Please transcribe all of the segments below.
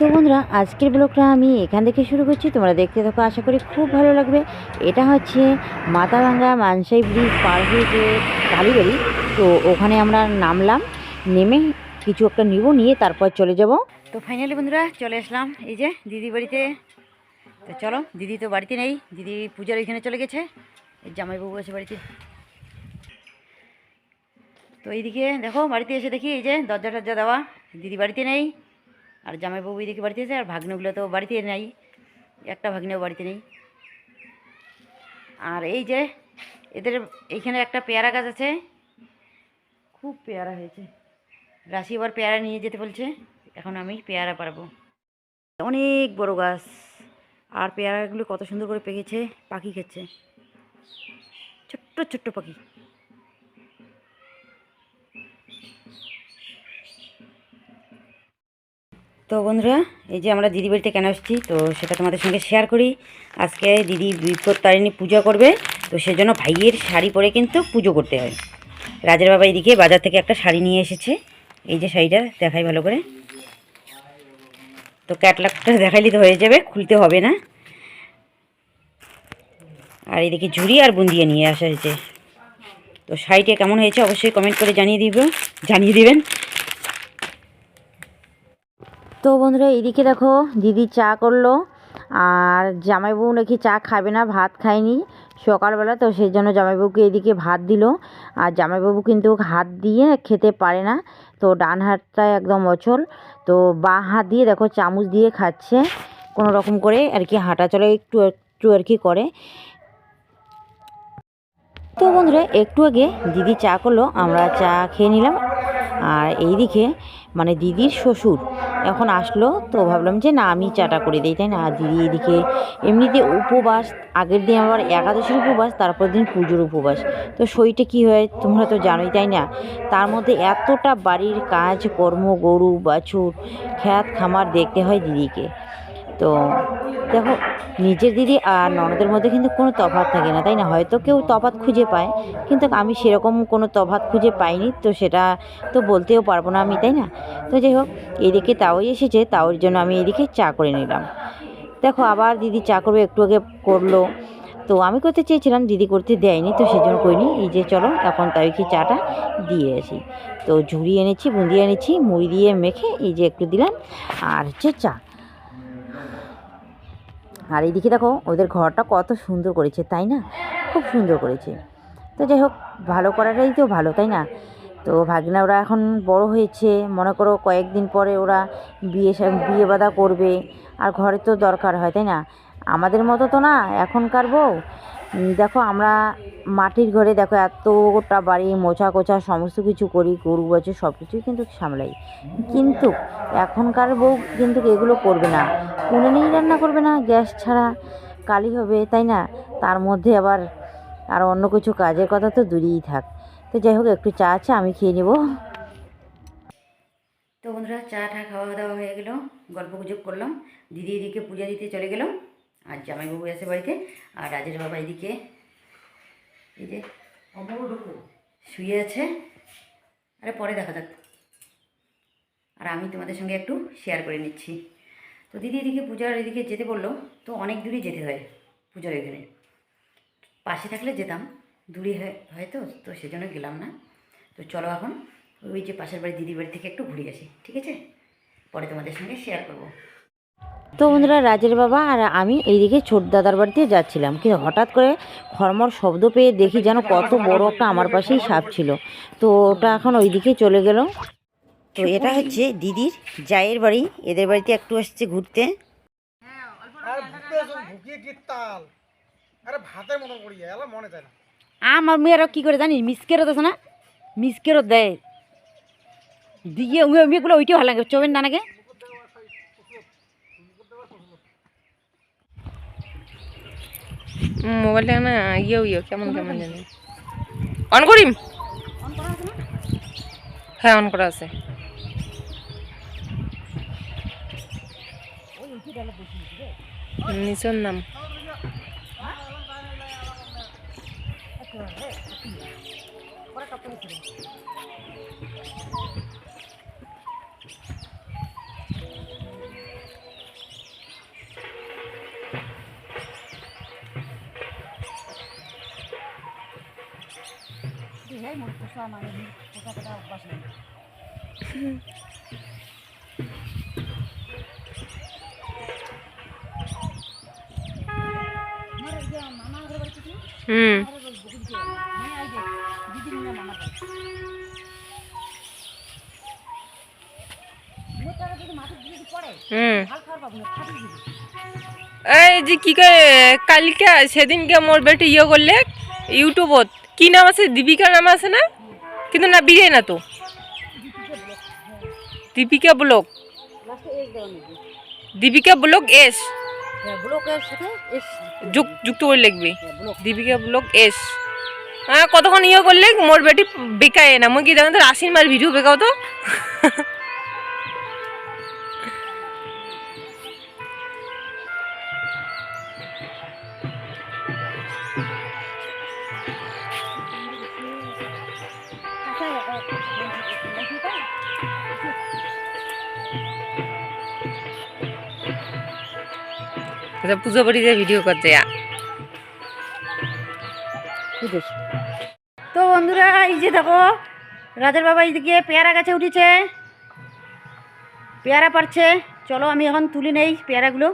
তো বন্ধুরা, আজকের ব্লগটা আমি এখান থেকে শুরু করছি। তোমরা দেখতে থাকো, আশা করি খুব ভালো লাগবে। এটা হচ্ছে মাথাভাঙ্গা মানসাই ব্রিজ পার হয়ে যে কালীবাড়ি। তো ওখানে আমরা নামলাম, নেমে কিছু একটা নিব, নিয়ে তারপর চলে যাব। তো ফাইনালি বন্ধুরা, চলে আসলাম। এই যে দিদি বাড়িতে। তো চলো, দিদি তো বাড়িতে নেই। দিদি পূজার এখানে চলে গেছে। এই জামাইবাবু আছে বাড়িতে। তো এইদিকে দেখো, বাড়িতে এসে দেখি এই যে দরজা টরজা দেওয়া। দিদি বাড়িতে নেই। আর জামাইবাবু এদিকে বাড়িতে আছে, আর ভাগ্নগুলো তো বাড়িতে নেই। একটা ভাগ্নেও বাড়িতে নেই। আর এই যে, এদের এইখানে একটা পেয়ারা গাছ আছে। খুব পেয়ারা হয়েছে। রাশি আবার পেয়ারা নিয়ে যেতে বলছে। এখন আমি পেয়ারা পারব অনেক বড় গাছ। আর পেয়ারাগুলো কত সুন্দর করে পেকেছে, পাখি খেচ্ছে। ছোট্ট ছোট্ট পাখি। তো বন্ধুরা, এই যে আমরা দিদি বাড়িতে কেন আসছি তো সেটা তোমাদের সঙ্গে শেয়ার করি। আজকে দিদি বিপদ তারিণী পুজো করবে, তো সেজন্য ভাইয়ের শাড়ি পরে কিন্তু পুজো করতে হয়। রাজের বাবা এদিকে বাজার থেকে একটা শাড়ি নিয়ে এসেছে। এই যে শাড়িটা, দেখাই ভালো করে। তো ক্যাটলগটা দেখাইলে তো হয়ে যাবে, খুলতে হবে না। আর এদিকে ঝুড়ি আর বুন্দিয়ে নিয়ে আসা হয়েছে। তো শাড়িটা কেমন হয়েছে অবশ্যই কমেন্ট করে জানিয়ে দিব, জানিয়ে দিবেন। তো বন্ধুরা, এদিকে দেখো দিদি চা করল, আর জামাইবাবু নাকি চা খাবে না, ভাত খায়নি সকালবেলা, তো সেই জন্য জামাইবাবুকে এদিকে ভাত দিল। আর জামাইবাবু কিন্তু হাত দিয়ে খেতে পারে না, তো ডান হাতটা একদম অচল। তো বাঁ হাত দিয়ে দেখো চামচ দিয়ে খাচ্ছে, কোনো রকম করে আর কি হাঁটা চলা একটু একটু আর কি করে। তো বন্ধুরা, একটু আগে দিদি চা করল, আমরা চা খেয়ে নিলাম। আর এইদিকে মানে দিদির শ্বশুর এখন আসলো, তো ভাবলাম যে না, আমি চাটা করে দিই, তাই না? দিদি এদিকে এমনিতে উপবাস, আগের দিন আবার একাদশীর উপবাস তারপর দিন পুজোর উপবাস। তো শরীরটা কী হয় তোমরা তো জানোই, তাই না? তার মধ্যে এতটা বাড়ির কাজ, কর্ম, গরু, বাছুর, খ্যাত খামার দেখতে হয় দিদিকে। তো দেখো, নিজের দিদি আর ননদের মধ্যে কিন্তু কোনো তফাৎ থাকে না, তাই না? হয়তো কেউ তফাৎ খুঁজে পায়, কিন্তু আমি সেরকম কোনো তফাৎ খুঁজে পাইনি, তো সেটা তো বলতেও পারব না আমি, তাই না? তো যাই হোক, এদিকে তাও এসেছে, তাওর জন্য আমি এদিকে চা করে নিলাম। দেখো, আবার দিদি চা করবে, একটু আগে করল। তো আমি করতে চেয়েছিলাম, দিদি করতে দেয়নি, তো সেজন্য করিনি। এই যে চলো, এখন তাইকে চাটা দিয়ে আসি। তো ঝুড়ি এনেছি বুঁদি এনেছি, মুড়ি দিয়ে মেখে এই যে একটু দিলাম, আর হচ্ছে চা। আর এইদিকে দেখো, ওদের ঘরটা কত সুন্দর করেছে, তাই না? খুব সুন্দর করেছে। তো যাই হোক, ভালো করাটাই তো ভালো, তাই না? তো ভাগিনা ওরা এখন বড় হয়েছে, মনে করো কয়েকদিন পরে ওরা বিয়ে বিয়ে বাদা করবে, আর ঘরে তো দরকার হয়, তাই না? আমাদের মতো তো না, এখনকার বউ দেখো আমরা মাটির ঘরে দেখো এতটা বাড়ি মোছা কোছা সমস্ত কিছু করি, গরু বাছুর সব কিছুই কিন্তু সামলাই। কিন্তু এখনকার বউ কিন্তু এগুলো করবে না। উনুনেই রান্না করবে না, গ্যাস ছাড়া কালি হবে, তাই না? তার মধ্যে আবার আর অন্য কিছু কাজের কথা তো দূরেই থাক। তো যাই হোক, একটু চা আছে, আমি খেয়ে নেব। তো বন্ধুরা চা টা খাওয়া দাওয়া হয়ে গেল, গল্প গুজব করলাম। দিদি এদিকে পূজা দিতে চলে গেল আর জামাইবাবু আছে বাড়িতে আর রাজের বাবা এদিকে এই যে শুয়ে আছে। আরে পরে দেখা যাক। আর আমি তোমাদের সঙ্গে একটু শেয়ার করে নিচ্ছি। তো দিদি এদিকে পূজার এদিকে যেতে বলল তো অনেক দূরে যেতে হয় পূজার এখানে। পাশে থাকলে যেতাম দূরে হয়- হয়তো তো সেজন্য গেলাম না। তো চলো এখন ওই যে পাশের বাড়ি দিদির বাড়ি থেকে একটু ঘুরে আসি ঠিক আছে? পরে তোমাদের সঙ্গে শেয়ার করব। তো বন্ধুরা রাজের বাবা আর আমি এইদিকে ছোট দাদার বাড়িতে যাচ্ছিলাম। কিন্তু হঠাৎ করে খরমর শব্দ পেয়ে দেখি যেন কত বড় একটা আমার পাশেই সাপ ছিল। তো ওটা এখন ওইদিকে চলে গেল। তো এটা হচ্ছে দিদির জায়ের বাড়ি। এদের বাড়িতে একটু আসছে ঘুরতে। মনে আমার মেয়েরা কি করে জানিস? মিসকেরও দেছে না মিসকেরও দেয়। দিয়ে মেয়েগুলো ওইটাও ভালো লাগে চবেন না নাকি? মোবাইলটা না, ইয়েও ইয়ে কেমন কেমন জানি। অন করিম? হ্যাঁ অন করা আছে। নিচর নাম। হুম। এই যে কি কয় কালকে সেদিনকে মোর বেটি ইয়ে করলে ইউটিউবত। কি নাম আছে? দীপিকা নাম আছে না? কিন্তু না বিয়ে না তো। Deepika block Deepika block S. যুক্ত করে লিখবি। Deepika block S. হ্যাঁ কতক্ষণ ইয়ে করলে মোর বেটি বেকায় না। মুই কি দেখেন তো আশিন মার ভিডিও বেকাও তো? আচ্ছা পুজো বাড়িতে ভিডিও করতে তো বন্ধুরা, এই যে দেখো, রাজার বাবা এইদিকে পেয়ারা গাছে উঠেছে। পেয়ারা পারছে চলো, আমি এখন তুলি নেই পেয়ারাগুলো।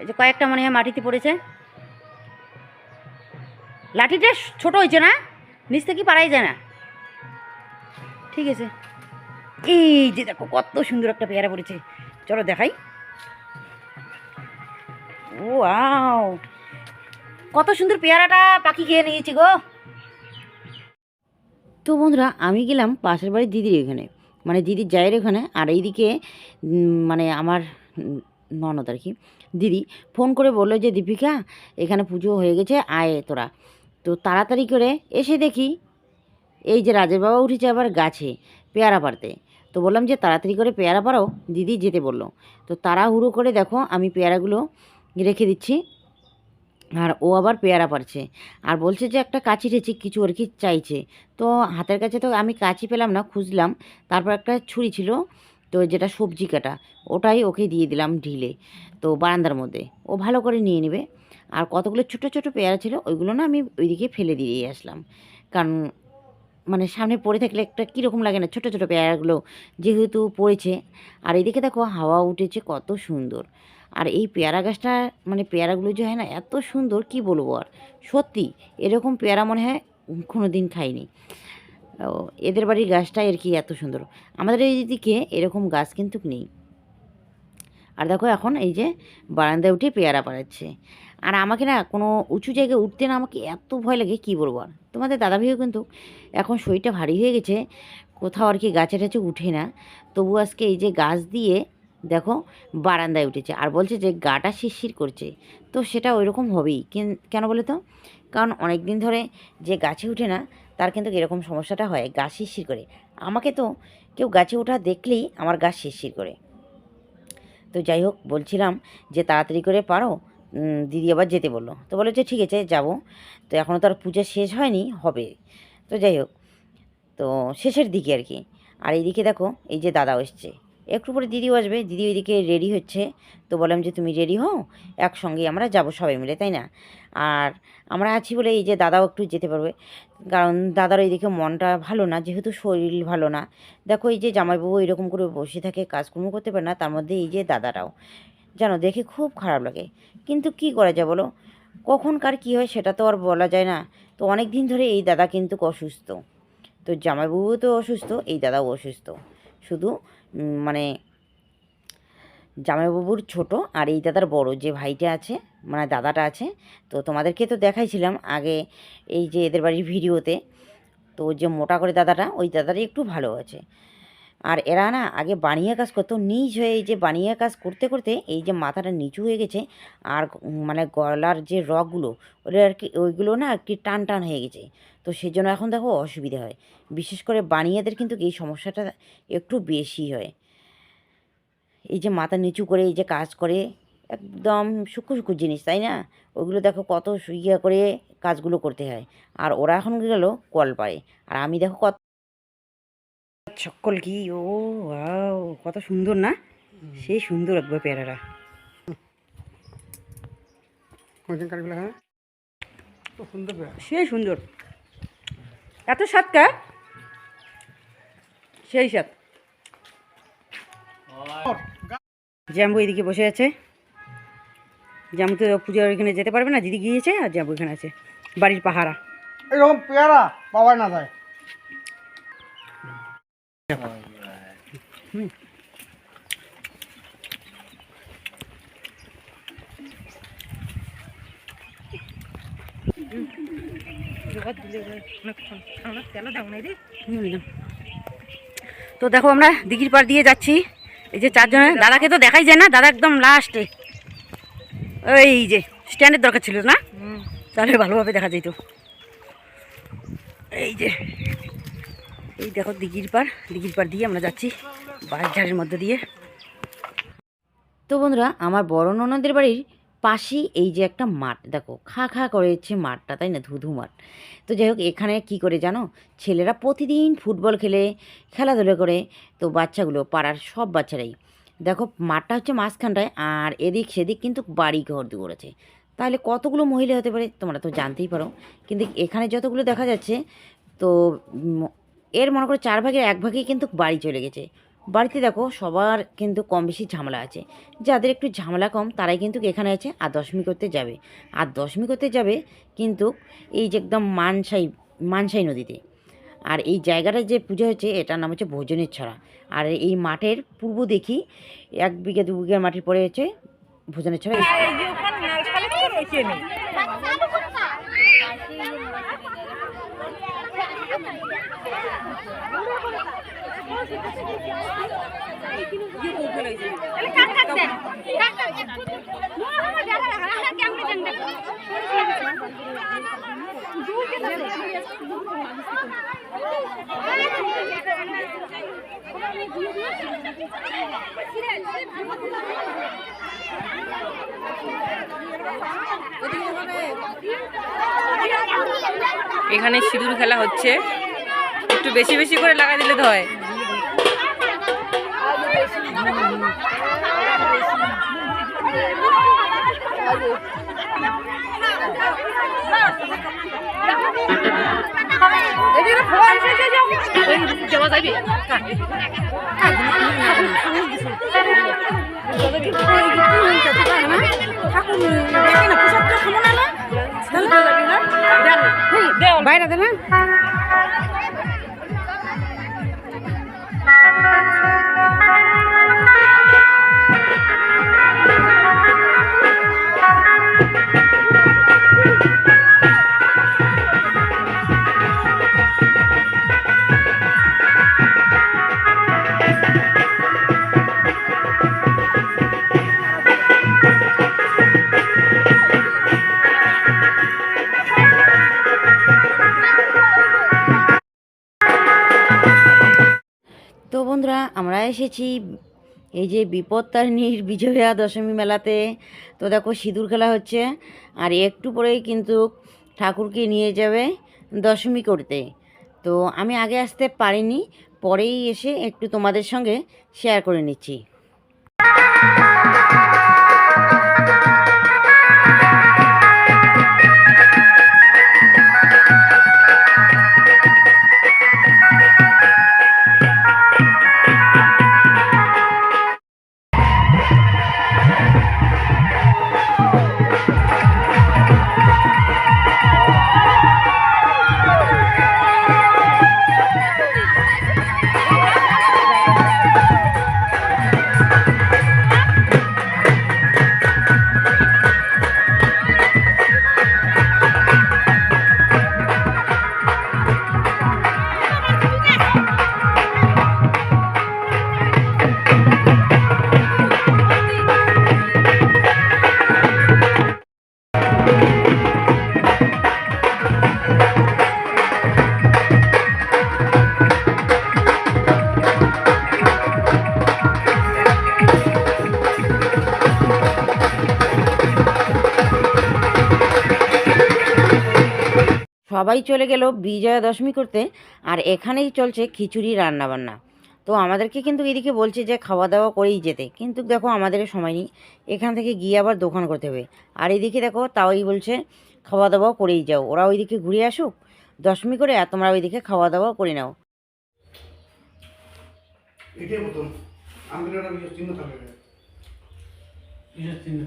এই যে কয়েকটা মনে হয় মাটিতে পড়েছে। লাঠিটা ছোট হয়েছে না? নিচ থেকে পারাই যায় না। ঠিক আছে। এই যে দেখো, কত সুন্দর একটা পেয়ারা পড়েছে। চলো দেখাই। ও আও কত সুন্দর পেয়ারাটা পাখি খেয়ে নিয়েছি গো। তো বন্ধুরা, আমি গেলাম পাশের বাড়ির দিদির এখানে। মানে দিদির জায়ের ওখানে আর এইদিকে মানে আমার ননদ আর কি, দিদি ফোন করে বলল যে, দীপিকা, এখানে পুজো হয়ে গেছে, আয় তোরা। তো তাড়াতাড়ি করে এসে দেখি, এই যে রাজের বাবা উঠেছে আবার গাছে পেয়ারা পাড়তে। তো বললাম যে, তাড়াতাড়ি করে পেয়ারা পাড়াও। দিদি যেতে বলল। তো তাড়াহুড়ো করে দেখো, আমি পেয়ারাগুলো রেখে দিচ্ছি। আর ও আবার পেয়ারা পারছে আর বলছে যে একটা কাঁচি টেচি কিছু আর কি চাইছে। তো হাতের কাছে তো আমি কাঁচি পেলাম না, খুঁজলাম। তারপর একটা ছুরি ছিল, তো যেটা সবজি কাটা, ওটাই ওকে দিয়ে দিলাম ঢিলে। তো বারান্দার মধ্যে। ও ভালো করে নিয়ে নেবে। আর কতগুলো ছোট ছোট পেয়ারা ছিল, ওইগুলো না আমি ওইদিকে ফেলে দিয়ে আসলাম। কারণ মানে সামনে পড়ে থাকলে একটা কীরকম লাগে না, ছোট ছোট পেয়ারাগুলো যেহেতু পড়েছে। আর এদিকে দেখো হাওয়া উঠেছে, কত সুন্দর। আর এই পেয়ারা গাছটা মানে পেয়ারাগুলো যে হয় না এত সুন্দর কি বলব আর? সত্যি এরকম পেয়ারা মনে হয় কোনো দিন খাইনি। ও, এদের বাড়ির গাছটা আর কি এত সুন্দর। আমাদের এই দিকে এরকম গাছ কিন্তু নেই। আর দেখো এখন এই যে বারান্দায় উঠে পেয়ারা পাড়াচ্ছে আর আমাকে না কোনো উঁচু জায়গায় উঠতে না আমাকে এত ভয় লাগে কি বলব আর? তোমাদের দাদা ভাইও কিন্তু এখন শরীরটা ভারী হয়ে গেছে কোথাও আর কি গাছে টাছে উঠে না। তবু আজকে এই যে গাছ দিয়ে দেখো, বারান্দায় উঠেছে। আর বলছে যে, গাটা শিরশির করছে। তো সেটা ওই রকম হবেই। কেন- বলে তো? কারণ অনেক দিন ধরে যে গাছে উঠে না, তার কিন্তু এরকম সমস্যাটা হয়, গা শিরশির করে। আমাকে তো কেউ গাছে ওঠা দেখলেই আমার গা শিরশির করে। তো যাই হোক, বলছিলাম যে, তাড়াতাড়ি করে পারো? দিদি আবার যেতে বলল। তো বলে যে ঠিক আছে, যাব। তো এখনও তো আর পূজা শেষ হয়নি, হবে। তো যাই হোক, তো শেষের দিকে আর কি। আর এইদিকে দেখো, এই যে দাদাও এসছে। একটু পরে দিদিও আসবে। দিদি ওইদিকে রেডি হচ্ছে। তো বললাম যে, তুমি রেডি হও? একসঙ্গে আমরা যাব সবাই মিলে, তাই না? আর আমরা আছি বলে এই যে দাদাও একটু যেতে পারবে। কারণ দাদার এইদিকে মনটা ভালো না, যেহেতু শরীর ভালো না। দেখো এই যে জামাইবাবু এরকম করে বসে থাকে, কাজকর্ম করতে পারে না, তার মধ্যে এই যে দাদারাও। জানো, দেখে খুব খারাপ লাগে। কিন্তু কি করা যায় বলো? কখন কার কী হয় সেটা তো আর বলা যায় না। তো অনেক দিন ধরে এই দাদা কিন্তু অসুস্থ। তো জামাইবাবু তো অসুস্থ, এই দাদাও অসুস্থ। শুধু মানে জামাইবাবুর ছোট আর এই দাদার বড়, যে ভাইটা আছে মানে দাদাটা আছে, তো তোমাদেরকে তো দেখাইছিলাম আগে এই যে এদের বাড়ির ভিডিওতে, তো যে মোটা করে দাদাটা, ওই দাদাটাই একটু ভালো আছে। আর এরা না আগে বানিয়ে কাজ করতো। নিজ হয়ে এই যে বানিয়ে কাজ করতে করতে এই যে মাথাটা নিচু হয়ে গেছে আর মানে গলার যে রগগুলো ওটা আর কি ওইগুলো না একটি টান টান হয়ে গেছে। তো সেই জন্য এখন দেখো অসুবিধা হয়। বিশেষ করে বানিয়েদের কিন্তু এই সমস্যাটা একটু বেশি হয়। এই যে মাথা নিচু করে এই যে কাজ করে, একদম সূক্ষ্ম সূক্ষ্ম জিনিস, তাই না? ওগুলো দেখো কত সু- ইয়ে করে কাজগুলো করতে হয়। আর ওরা এখন গেল কল পাড়ে আর আমি দেখো কত সকল কি ও ওয়াও কত সুন্দর না? সেই সুন্দর একবার পেয়ারাটা। হ্যাঁ? সুন্দর সেই সুন্দর। এত সাতটা সেই সাথ জ্যাম্বু এদিকে বসে আছে। জ্যাম্বু তো পুজোর এখানে যেতে পারবে না দিদি গিয়েছে আর জ্যাম্বু এখানে আছে। বাড়ির পাহারা। এরকম পেয়ারা পাওয়া না যায়। তো দেখো আমরা দিঘির পাড় দিয়ে যাচ্ছি। এই যে চারজনে দাদাকে তো দেখাই যায় না দাদা একদম লাস্টে এই যে স্ট্যান্ডের দরকার ছিল না? তাহলে ভালোভাবে দেখা যেত। এই যে এই দেখো দিঘির পাড় দিঘির পাড় দিয়ে আমরা যাচ্ছি বাঁশঝাড়ের মধ্যে দিয়ে। তো বন্ধুরা, আমার বড় ননদের বাড়ির পাশেই এই যে একটা মাঠ, দেখো, খা খা করেছে মাঠটা, তাই না? ধুধু মাঠ। তো যাই হোক, এখানে কি করে জানো? ছেলেরা প্রতিদিন ফুটবল খেলে, খেলাধুলো করে, তো বাচ্চাগুলো, পাড়ার সব বাচ্চারাই। দেখো, মাঠটা হচ্ছে মাঝখানটায়, আর এদিক সেদিক কিন্তু বাড়ি ঘর দূর আছে। তাহলে কতগুলো মহিলা হতে পারে, তোমরা তো জানতেই পারো। কিন্তু এখানে যতগুলো দেখা যাচ্ছে, তো এর মনে করো চার ভাগের এক ভাগেই কিন্তু বাড়ি চলে গেছে। বাড়িতে দেখো সবার কিন্তু কম বেশি ঝামেলা আছে। যাদের একটু ঝামেলা কম, তারাই কিন্তু এখানে আছে, আর দশমী করতে যাবে। আর দশমী করতে যাবে কিন্তু এই যে একদম মানসাই মানসাই নদীতে। আর এই জায়গাটায় যে পুজো হচ্ছে, এটার নাম হচ্ছে ভোজনের ছড়া। আর এই মাঠের পূর্ব দেখি এক বিঘা, দু বিঘা মাটির পরে হচ্ছে ভোজনের ছড়া। এখানে সিঁদুর খেলা হচ্ছে। একটু বেশি বেশি করে লাগা দিলে তো হয়। বাইরে দে না তো এসেছি। এই যে বিপত্তারিণীর বিজয়া দশমী মেলাতে। তো দেখো সিঁদুর খেলা হচ্ছে। আর একটু পরেই কিন্তু ঠাকুরকে নিয়ে যাবে দশমী করতে। তো আমি আগে আসতে পারিনি, পরেই এসে একটু তোমাদের সঙ্গে শেয়ার করে নিচ্ছি। সবাই চলে গেল বিজয়া দশমী করতে আর এখানেই চলছে খিচুড়ি রান্নাবান্না। তো আমাদেরকে কিন্তু এদিকে বলছে যে খাওয়া দাওয়া করেই যেতে কিন্তু দেখো আমাদের সময় নেই এখান থেকে গিয়ে আবার দোকান করতে হবে। আর এদিকে দেখো তাওই বলছে খাওয়া দাওয়া করেই যাও ওরা ওইদিকে ঘুরে আসুক দশমী করে আর তোমরা ওইদিকে খাওয়া দাওয়া করে নাও। চিহ্ন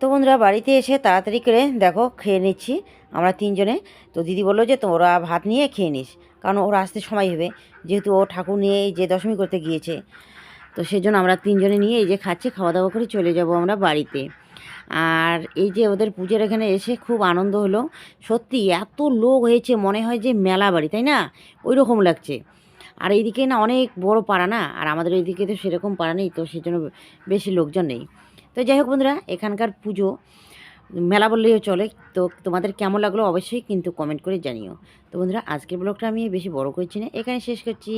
তো বন্ধুরা, বাড়িতে এসে তাড়াতাড়ি করে দেখো, খেয়ে নিচ্ছি আমরা তিনজনে। তো দিদি বলল যে তোরা ভাত নিয়ে খেয়ে নিস, কারণ ওর আসতে সময় হবে। যেহেতু ও ঠাকুর নিয়ে এই যে দশমী করতে গিয়েছে, তো সেজন্য আমরা তিনজনে নিয়ে এই যে খাচ্ছি খাওয়া দাওয়া করে চলে যাব আমরা বাড়িতে। আর এই যে ওদের পুজোর এখানে এসে খুব আনন্দ হলো। সত্যি এত লোক হয়েছে, মনে হয় যে মেলা বাড়ি, তাই না? ওই রকম লাগছে। আর এইদিকে না অনেক বড় পাড়া না, আর আমাদের এইদিকে তো সেরকম পাড়া নেই, তো সেই জন্য বেশি লোকজন নেই। তো যাই হোক বন্ধুরা, এখানকার পুজো মেলা বললেও চলে, তো তোমাদের কেমন লাগল অবশ্যই কিন্তু কমেন্ট করে জানিও। তো বন্ধুরা, আজকের ব্লগটা আমি বেশি বড় করছি না, এখানে শেষ করছি।